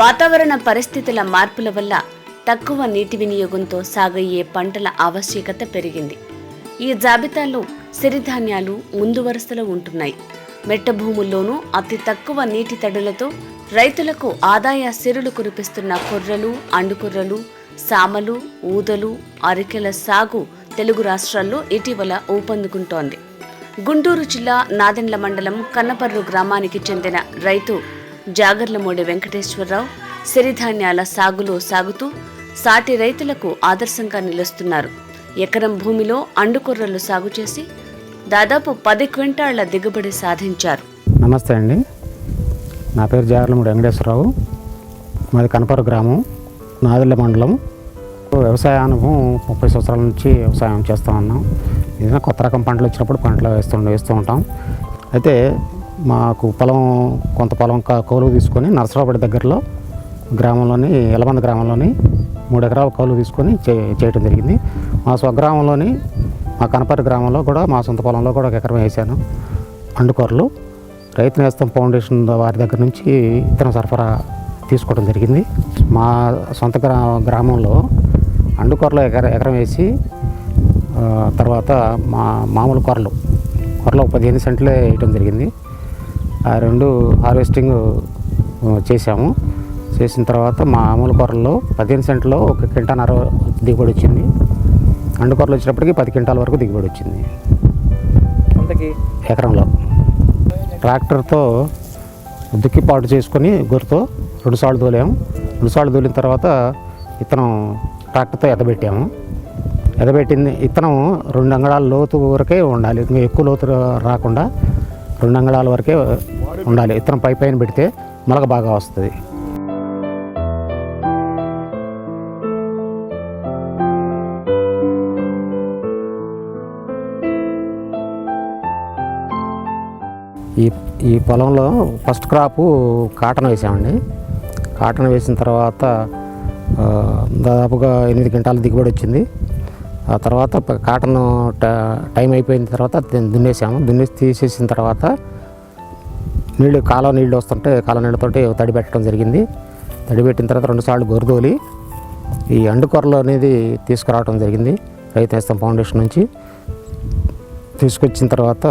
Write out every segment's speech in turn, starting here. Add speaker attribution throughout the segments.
Speaker 1: వాతావరణ పరిస్థితుల మార్పుల వల్ల తక్కువ నీటి వినియోగంతో సాగయ్యే పంటల ఆవశ్యకత పెరిగింది. ఈ జాబితాలో సిరిధాన్యాలు ముందు వరుసలో ఉంటున్నాయి. మెట్ట భూముల్లోనూ అతి తక్కువ నీటి తడులతో రైతులకు ఆదాయ సిరులు కురిపిస్తున్న కొర్రలు అండుకొర్రలు సామలు ఊదలు అరికెల సాగు తెలుగు రాష్ట్రాల్లో ఇటీవల ఊపందుకుంటోంది. గుంటూరు జిల్లా నాదెండ్ల మండలం కన్నపర్రు గ్రామానికి చెందిన రైతు జాగర్లమూడి వెంకటేశ్వరరావు సిరిధాన్యాల సాగులో సాగుతూ సాటి రైతులకు ఆదర్శంగా నిలుస్తున్నారు. ఎకరం భూమిలో అండుకొర్రలు సాగు చేసి దాదాపు పది క్వింటాళ్ళ దిగుబడి సాధించారు.
Speaker 2: నమస్తే అండి. నా పేరు జాగర్లమూడి వెంకటేశ్వరరావు. మాది కనపర గ్రామం నాదిళ్ళ మండలం. వ్యవసాయ అనుభవం ముప్పై సంవత్సరాల నుంచి వ్యవసాయం చేస్తూ ఉన్నాం. ఏదైనా కొత్త రకం పంటలు వచ్చినప్పుడు పంటలు వేస్తూ వేస్తూ ఉంటాం. అయితే మాకు పొలం కొంత పొలం కౌలు తీసుకొని నరసరావుపేట దగ్గరలో గ్రామంలోని ఎలమంద గ్రామంలోని మూడు ఎకరాల కౌలు తీసుకొని చే చేయటం జరిగింది. మా స్వగ్రామంలోని మా కనపర్రి గ్రామంలో కూడా మా సొంత పొలంలో కూడా ఒక ఎకరం వేసాను. అండుకొరలు రైతు నేస్తం ఫౌండేషన్ వారి దగ్గర నుంచి ఇతర సరఫరా తీసుకోవడం జరిగింది. మా సొంత గ్రా గ్రామంలో అండుకొరలో ఎకర ఎకరం వేసి తర్వాత మా మామూలు కొరలు కొరలో ఒక పదిహేను సెంట్లే వేయటం జరిగింది. ఆ రెండు హార్వెస్టింగ్ ఆ, చేసాము చేసిన తర్వాత మామూలు కొరల్లో పదిహేను సెంట్లో ఒక క్వింటాన్నర దిగుబడి వచ్చింది. అండుకొరలు వచ్చినప్పటికీ పది క్వింటాల వరకు దిగుబడి వచ్చింది. ఎకరంలో. ట్రాక్టర్తో దుక్కిపాటు చేసుకొని గొర్రెతో రెండుసార్లు తోలాము. రెండుసార్లు తోలిన తర్వాత ఇత్తనం ట్రాక్టర్తో ఎదబెట్టాము. ఎదబెట్టింది ఇత్తనం రెండు అంగళాల లోతు వరకే ఉండాలి. ఇంకా ఎక్కువ లోతు రాకుండా రెండు అంగళాల వరకే ఉండాలి. ఇత్తనం పై పైన పెడితే మొలక బాగా వస్తుంది. ఈ ఈ పొలంలో ఫస్ట్ క్రాపు కాటన్ వేసామండి. కాటన్ వేసిన తర్వాత దాదాపుగా ఎనిమిది గంటల దిగుబడి వచ్చింది. ఆ తర్వాత కాటన్ ట- టైం అయిపోయిన తర్వాత దున్నేసాము. దున్నేసి తీసేసిన తర్వాత నీళ్ళు కాలువ నీళ్ళు వస్తుంటే కాలువ నీళ్ళతోటి తడి పెట్టడం జరిగింది. తడి పెట్టిన తర్వాత రెండుసార్లు గొరదోలి ఈ అండుకొరలు అనేది తీసుకురావడం జరిగింది రైతు నేస్తం ఫౌండేషన్ నుంచి. తీసుకొచ్చిన తర్వాత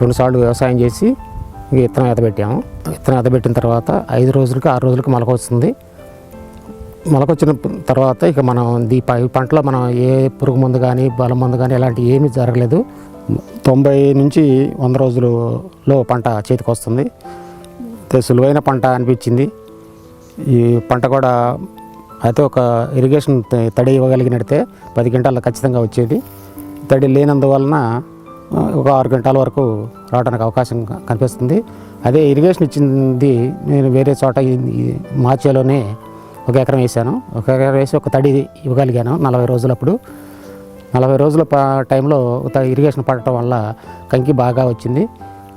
Speaker 2: రెండుసార్లు వ్యవసాయం చేసి ఇంక విత్తనం ఎదబెట్టాము విత్తనం ఎదబెట్టిన తర్వాత ఐదు రోజులకి ఆరు రోజులకి మొలక వస్తుంది. మొలకొచ్చిన తర్వాత ఇక మనం ఈ పంటలో మనం ఏ పురుగు మందు కానీ బలం మందు కానీ ఇలాంటి ఏమీ జరగలేదు. తొంభై నుంచి వంద రోజులలో పంట చేతికి వస్తుంది సులువైన పంట అనిపించింది. ఈ పంట కూడా అయితే ఒక ఇరిగేషన్ తడి ఇవ్వగలిగినట్టే పది గంటల ఖచ్చితంగా వచ్చేది. తడి లేనందువలన ఒక ఆరు గంటల వరకు రావడానికి అవకాశం కనిపిస్తుంది. అదే ఇరిగేషన్ ఇచ్చింది నేను వేరే చోట మార్చేలోనే ఒక ఎకరం వేసాను. ఒక ఎకరం వేసి ఒక తడి ఇవ్వగలిగాను నలభై రోజులప్పుడు. నలభై రోజుల టైంలో త- ఇరిగేషన్ పడటం వల్ల కంకి బాగా వచ్చింది.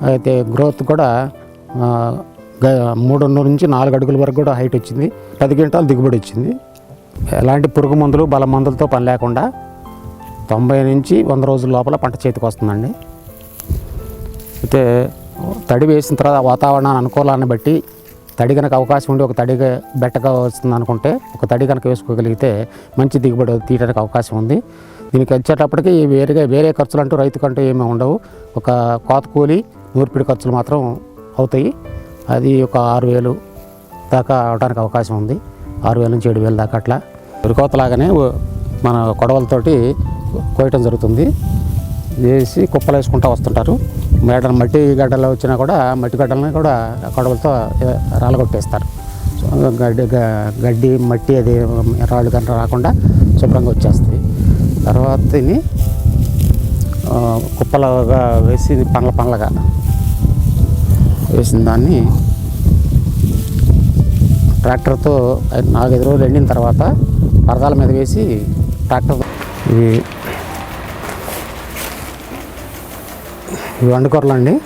Speaker 2: అయితే గ్రోత్ కూడా ఆ, మూడున్నర నుంచి నాలుగు అడుగుల వరకు కూడా హైట్ వచ్చింది. పది గంటలు దిగుబడి వచ్చింది. ఎలాంటి పురుగు మందులు బల మందులతో పని లేకుండా తొంభై నుంచి వంద రోజుల లోపల పంట చేతికి వస్తుందండి. అయితే తడి వేసిన తర్వాత వాతావరణాన్ని అనుకూలాన్ని బట్టి తడి కనుక అవకాశం ఉండి ఒక తడిగా బెట్టగా వస్తుంది అనుకుంటే ఒక తడి కనుక వేసుకోగలిగితే మంచి దిగుబడి తీయడానికి అవకాశం ఉంది. దీనికి వచ్చేటప్పటికి వేరేగా వేరే ఖర్చులు అంటూ రైతుకంటూ ఏమీ ఉండవు. ఒక కోత కూలి నూర్పిడి ఖర్చులు మాత్రం అవుతాయి. అది ఒక ఆరు వేలు దాకా అవడానికి అవకాశం ఉంది. ఆరు వేల నుంచి ఏడు వేల దాకా అట్లా. వరికోతలాగానే మన కొడవలతోటి కోయటం జరుగుతుంది. వేసి కుప్పలు వేసుకుంటూ వస్తుంటారు. మేడ మట్టి గడ్డలు వచ్చినా కూడా మట్టి గడ్డలని కూడా కొడవలతో ఏ- రాలగొట్టేస్తారు గడ్డి గడ్డి మట్టి అది రాళ్ళు కనుక రాకుండా శుభ్రంగా వచ్చేస్తుంది తర్వాత దీన్ని ఆ, కుప్పలుగా వేసి పండ్ల పండ్లగా వేసిన దాన్ని ట్రాక్టర్తో నాలుగైదు రోజులు ఎండిన తర్వాత పరదాల మీద వేసి ట్రాక్టర్ ఇవి ఇవి వండుకూరలు అండి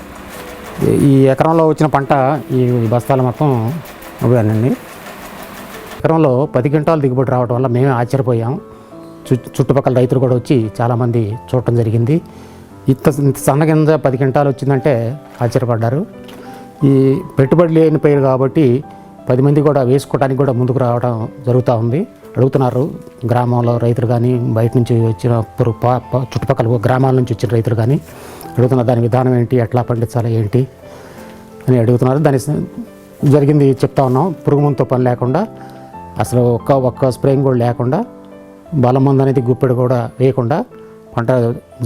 Speaker 2: ఈ ఎకరంలో వచ్చిన పంట ఈ బస్తాలు మొత్తం ఇవేనండి ఎకరంలో పది క్వింటాలు దిగుబడి రావడం వల్ల మేమే ఆశ్చర్యపోయాం. చు- చుట్టుపక్కల రైతులు కూడా వచ్చి చాలామంది చూడటం జరిగింది. ఇంత ఇంత సన్నగింద పది క్వింటాలు వచ్చిందంటే ఆశ్చర్యపడ్డారు. ఈ పెట్టుబడి లేని పేరు కాబట్టి పది మంది కూడా వేసుకోవడానికి కూడా ముందుకు రావడం జరుగుతూ ఉంది. అడుగుతున్నారు గ్రామంలో రైతులు కానీ బయట నుంచి వచ్చిన చుట్టుపక్కల గ్రామాల నుంచి వచ్చిన రైతులు కానీ. అడుగుతున్నారు దాని విధానం ఏంటి ఎట్లా పండించాలి ఏంటి అని అడుగుతున్నారు. దాని జరిగింది చెప్తా ఉన్నాం. పురుగు మందుతో పని లేకుండా అసలు ఒక్క ఒక్క స్ప్రేయింగ్ కూడా లేకుండా బలం మందు అనేది గుప్పెడు కూడా వేయకుండా పంట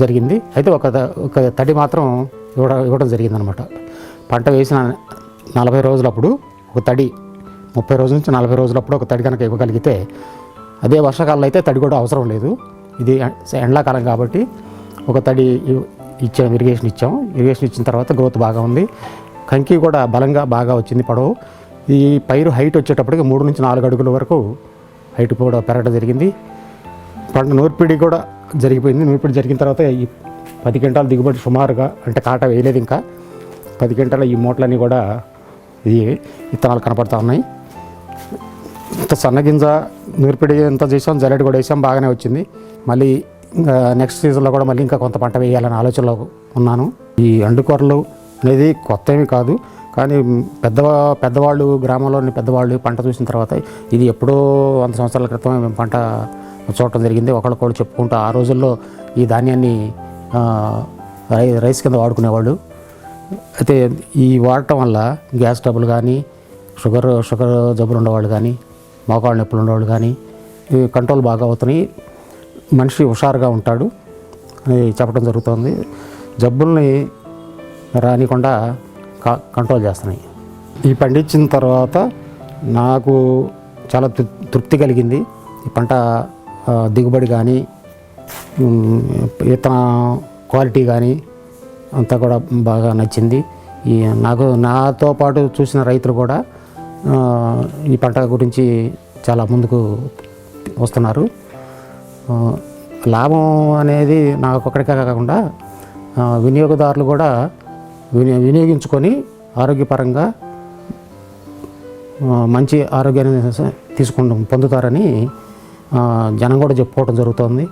Speaker 2: జరిగింది. అయితే ఒక ఒక తడి మాత్రం ఇవ్వడం ఇవ్వడం జరిగిందనమాట. పంట వేసిన నలభై రోజులప్పుడు ఒక తడి ముప్పై రోజుల నుంచి నలభై రోజులప్పుడు ఒక తడి కనుక ఇవ్వగలిగితే అదే వర్షాకాలంలో అయితే తడి కూడా అవసరం లేదు. ఇది ఎండాకాలం కాబట్టి ఒక తడి ఇచ్చాము ఇచ్చాం ఇరిగేషన్ ఇచ్చాం. ఇరిగేషన్ ఇచ్చిన తర్వాత గ్రోత్ బాగా ఉంది. కంకి కూడా బలంగా బాగా వచ్చింది పొడవు. ఈ పైరు హైట్ వచ్చేటప్పటికి మూడు నుంచి నాలుగు అడుగుల వరకు హైట్ కూడా పెరగడం జరిగింది. పంట నూర్పిడి కూడా జరిగిపోయింది. నూర్పిడి జరిగిన తర్వాత ఈ పది గంటల దిగుబడి సుమారుగా అంటే కాట వేయలేదు ఇంకా. పది గంటల ఈ మూటలన్నీ కూడా ఇది విత్తనాలు కనపడతా ఉన్నాయి. ఇంత సన్నగింజ నూర్పిడి ఎంత చేసాం జల్లెడ కూడా వేసాం బాగానే వచ్చింది. మళ్ళీ ఇంకా నెక్స్ట్ సీజన్లో కూడా మళ్ళీ ఇంకా కొంత పంట వేయాలని ఆలోచనలో ఉన్నాను. ఈ అండుకొరలు అనేది కొత్త ఏమి కాదు కానీ పెద్ద పెద్దవాళ్ళు గ్రామంలోని పెద్దవాళ్ళు పంట చూసిన తర్వాత ఇది ఎప్పుడో వంద సంవత్సరాల క్రితం మేము పంట చూడటం జరిగింది. ఒకళ్ళకొకళ్ళు చెప్పుకుంటూ ఆ రోజుల్లో ఈ ధాన్యాన్ని రై- రైస్ కింద వాడుకునేవాళ్ళు. అయితే ఈ వాడటం వల్ల గ్యాస్ డబ్బులు కానీ షుగర్ షుగర్ జబ్బులు ఉండేవాళ్ళు కానీ మోకాళ్ళ నొప్పులు ఉండేవాళ్ళు కానీ కంట్రోల్ బాగా అవుతున్నాయి. మనిషి హుషారుగా ఉంటాడు అని చెప్పడం జరుగుతుంది. జబ్బుల్ని రానికుండా కంట్రోల్ చేస్తున్నాయి. ఈ పండించిన తర్వాత నాకు చాలా తృప్తి కలిగింది. ఈ పంట దిగుబడి కానీ ఉమ్, విత్తన క్వాలిటీ కానీ అంతా కూడా బాగా నచ్చింది. ఈ నాకు నాతో పాటు చూసిన రైతులు కూడా ఈ పంట గురించి చాలా ముందుకు వస్తున్నారు. లాభం అనేది నాకు ఒక్కడికే కాకుండా వినియోగదారులు కూడా విని వినియోగించుకొని ఆరోగ్యపరంగా మంచి ఆరోగ్యాన్ని తీసుకుంటాం పొందుతారని జనం కూడా చెప్పుకోవడం జరుగుతోంది.